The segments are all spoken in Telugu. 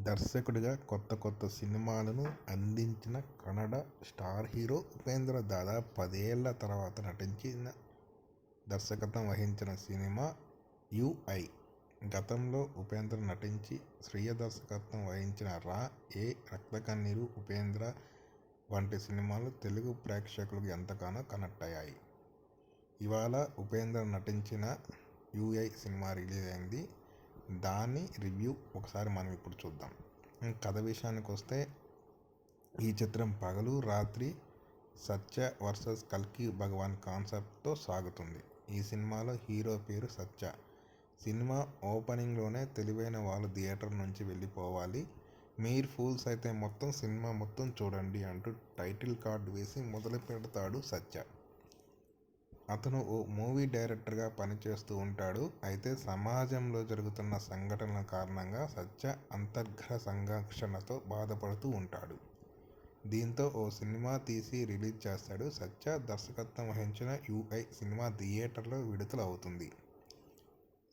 దర్శకుడిగా కొత్త కొత్త సినిమాలను అందించిన కన్నడ స్టార్ హీరో ఉపేంద్ర దాదాపు పదేళ్ళ తర్వాత నటించిన దర్శకత్వం వహించిన సినిమా యు.ఐ. గతంలో ఉపేంద్ర నటించి, శ్రియ దర్శకత్వం వహించిన రా. ఏ రక్తకన్నీరు, ఉపేంద్ర వంటి సినిమాలు తెలుగు ప్రేక్షకులకు ఎంతగానో కనెక్ట్ అయ్యాయి. ఇవాళ ఉపేంద్ర నటించిన యు.ఐ. సినిమా రిలీజ్ అయింది. దాని రివ్యూ ఒకసారి మనం ఇప్పుడు చూద్దాం. కథ విషయానికొస్తే ఈ చిత్రం పగలు, రాత్రి సత్య వర్సెస్ కల్కి భగవాన్ కాన్సెప్ట్తో సాగుతుంది. ఈ సినిమాలో హీరో పేరు సత్య. సినిమా ఓపెనింగ్లోనే తెలివైన వాళ్ళు థియేటర్ నుంచి వెళ్ళిపోవాలి మీరు ఫూల్స్ అయితే మొత్తం సినిమా మొత్తం చూడండి అంటూ టైటిల్ కార్డు వేసి మొదలుపెడతాడు సత్య. అతను ఓ మూవీ డైరెక్టర్గా పనిచేస్తూ ఉంటాడు. అయితే సమాజంలో జరుగుతున్న సంఘటనల కారణంగా సత్య అంతర్గ్రహ సంఘర్షణతో బాధపడుతూ ఉంటాడు. దీంతో ఓ సినిమా తీసి రిలీజ్ చేస్తాడు. సత్య దర్శకత్వం వహించిన యు.ఐ. సినిమా థియేటర్లో విడుదల అవుతుంది.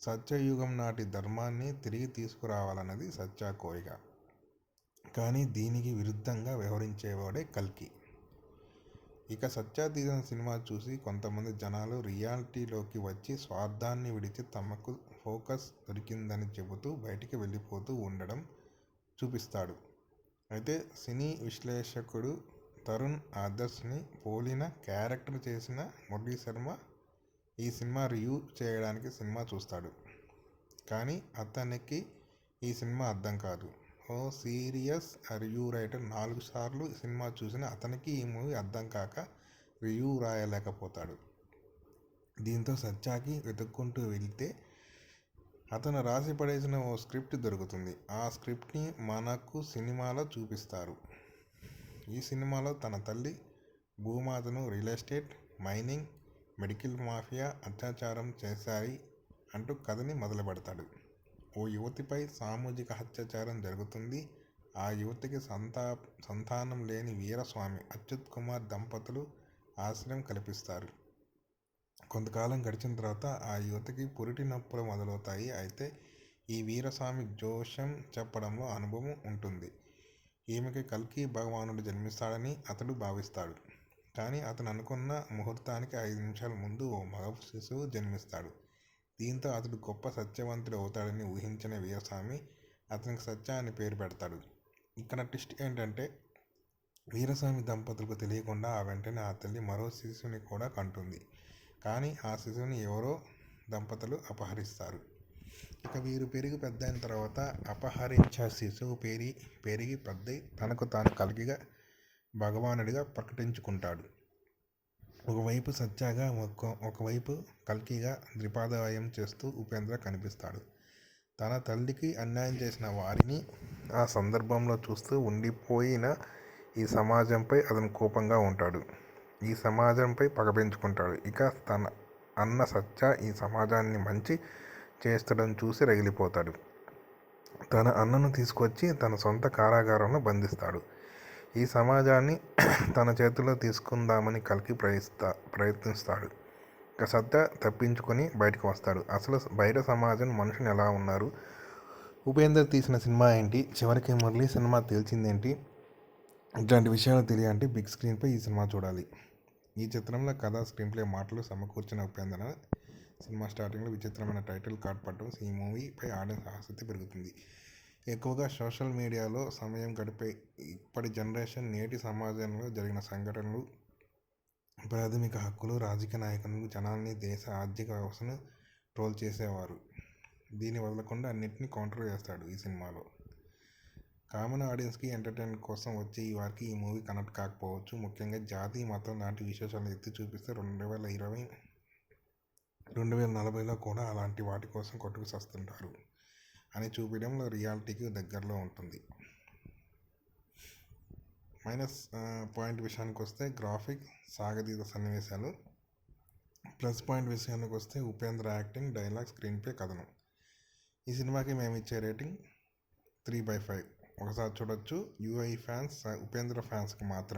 సత్యయుగం నాటి ధర్మాన్ని తిరిగి తీసుకురావాలన్నది సత్య కోరిక. కానీ దీనికి విరుద్ధంగా వ్యవహరించేవాడే కల్కి. ఇక సత్య తీసిన సినిమా చూసి కొంతమంది జనాలు రియాలిటీలోకి వచ్చి స్వార్థాన్ని విడిచి తమకు ఫోకస్ దొరికిందని చెబుతూ బయటికి వెళ్ళిపోతూ ఉండడం చూపిస్తాడు. అయితే సినీ విశ్లేషకుడు తరుణ్ ఆదర్శ్ని పోలిన క్యారెక్టర్ చేసిన మురళీశర్మ ఈ సినిమా రివ్యూ చేయడానికి సినిమా చూస్తాడు. కానీ అతనికి ఈ సినిమా అర్థం కాదు. ఓ సీరియస్ రివ్యూ రైటర్ నాలుగు సార్లు సినిమా చూసిన అతనికి ఈ మూవీ అర్థం కాక రివ్యూ రాయలేకపోతాడు. దీంతో సత్యాకి వెతుక్కుంటూ వెళితే అతను రాసి పడేసిన ఓ స్క్రిప్ట్ దొరుకుతుంది. ఆ స్క్రిప్ట్ని మనకు సినిమాలో చూపిస్తారు. ఈ సినిమాలో తన తల్లి భూమాతను real estate, mining, medical mafia అత్యాచారం చేశాయి అంటూ కథని మొదలుపెడతాడు. ఓ యువతిపై సామూహిక అత్యాచారం జరుగుతుంది. ఆ యువతికి సంతానం లేని వీరస్వామి, అచ్యుత్ కుమార్ దంపతులు ఆశ్రయం కల్పిస్తారు. కొంతకాలం గడిచిన తర్వాత ఆ యువతికి పురిటి నొప్పులు మొదలవుతాయి. అయితే ఈ వీరస్వామి జోషం చెప్పడంలో అనుభవం ఉంటుంది. ఈమెకి కల్కి భగవానుడు జన్మిస్తాడని అతడు భావిస్తాడు. కానీ అతను అనుకున్న ముహూర్తానికి ఐదు నిమిషాల ముందు ఓ మగ శిశువు జన్మిస్తాడు. దీంతో అతడు గొప్ప సత్యవంతుడు అవుతాడని ఊహించిన వీరస్వామి అతనికి సత్య అని పేరు పెడతాడు. ఇక్కడ ట్విస్ట్ ఏంటంటే వీరస్వామి దంపతులకు తెలియకుండా ఆ వెంటనే ఆ తల్లి మరో శిశువుని కూడా కంటుంది. కానీ ఆ శిశువుని ఎవరో దంపతులు అపహరిస్తారు. ఇక వీరు పెరిగి పెద్దయిన తర్వాత అపహరించే శిశువు పెరిగి పెద్దయి తనకు తాను కలిగిగా భగవానుడిగా ప్రకటించుకుంటాడు. ఒకవైపు సత్యగా, ఒకవైపు కల్కిగా ద్రిపాదాయం చేస్తూ ఉపేంద్ర కనిపిస్తాడు. తన తల్లికి అన్యాయం చేసిన వారిని ఆ సందర్భంలో చూస్తూ ఉండిపోయిన ఈ సమాజంపై అతను కోపంగా ఉంటాడు. ఈ సమాజంపై పగ పెంచుకుంటాడు. ఇక తన అన్న సత్య ఈ సమాజాన్ని మంచి చేస్తడం చూసి రగిలిపోతాడు. తన అన్నను తీసుకొచ్చి తన సొంత కారాగారంలో బంధిస్తాడు. ఈ సమాజాన్ని తన చేతిలో తీసుకుందామని కల్కి ప్రయత్నిస్తాడు. ఇక సత్య తప్పించుకొని బయటకు వస్తాడు. అసలు బయట సమాజం మనుషులు ఎలా ఉన్నారు? ఉపేంద్ర తీసిన సినిమా ఏంటి? చివరికి మురళి సినిమా తేల్చిందేంటి? ఇట్లాంటి విషయాలు తెలియాలంటే బిగ్ స్క్రీన్పై ఈ సినిమా చూడాలి. ఈ చిత్రంలో కథ, స్క్రీన్ప్లే, మాటలు సమకూర్చిన ఉపేంద్ర. సినిమా స్టార్టింగ్లో విచిత్రమైన టైటిల్ కార్డ్ పట్టడం ఈ మూవీపై ఆడియన్స్ ఆసక్తి పెరుగుతుంది. ఎక్కువగా సోషల్ మీడియాలో సమయం గడిపే ఇప్పటి జనరేషన్ నేటి సమాజంలో జరిగిన సంఘటనలు, ప్రాథమిక హక్కులు, రాజకీయ నాయకులను, జనాల్ని, దేశ ఆర్థిక వ్యవస్థను ట్రోల్ చేసేవారు. దీన్ని వదలకుండా అన్నింటినీ కౌంటర్ చేస్తాడు ఈ సినిమాలో. కామన్ ఆడియన్స్కి ఎంటర్టైన్మెంట్ కోసం వచ్చే ఈ వారికి ఈ మూవీ కనెక్ట్ కాకపోవచ్చు. ముఖ్యంగా జాతి, మతం లాంటి విశేషాలను ఎత్తి చూపిస్తే రెండు వేల ఇరవై, రెండు వేల నలభైలో కూడా అలాంటి వాటి కోసం కొట్టుకు సస్తుంటారు అని చూపించడంలో రియాలిటీకి దగ్గరలో ఉంటుంది. మైనస్ పాయింట్ విషయానికి వస్తే గ్రాఫిక్ సాగదీత సన్నివేశాలు. ప్లస్ పాయింట్ విషయానికి వస్తే ఉపేంద్ర యాక్టింగ్, డైలాగ్స్, స్క్రీన్ప్లే, కథనం. ఈ సినిమాకి మేమిచ్చే రేటింగ్ త్రీ బై ఫైవ్. ఒకసారి చూడొచ్చు. యూఐ ఫ్యాన్స్ ఉపేంద్ర ఫ్యాన్స్కి మాత్రమే.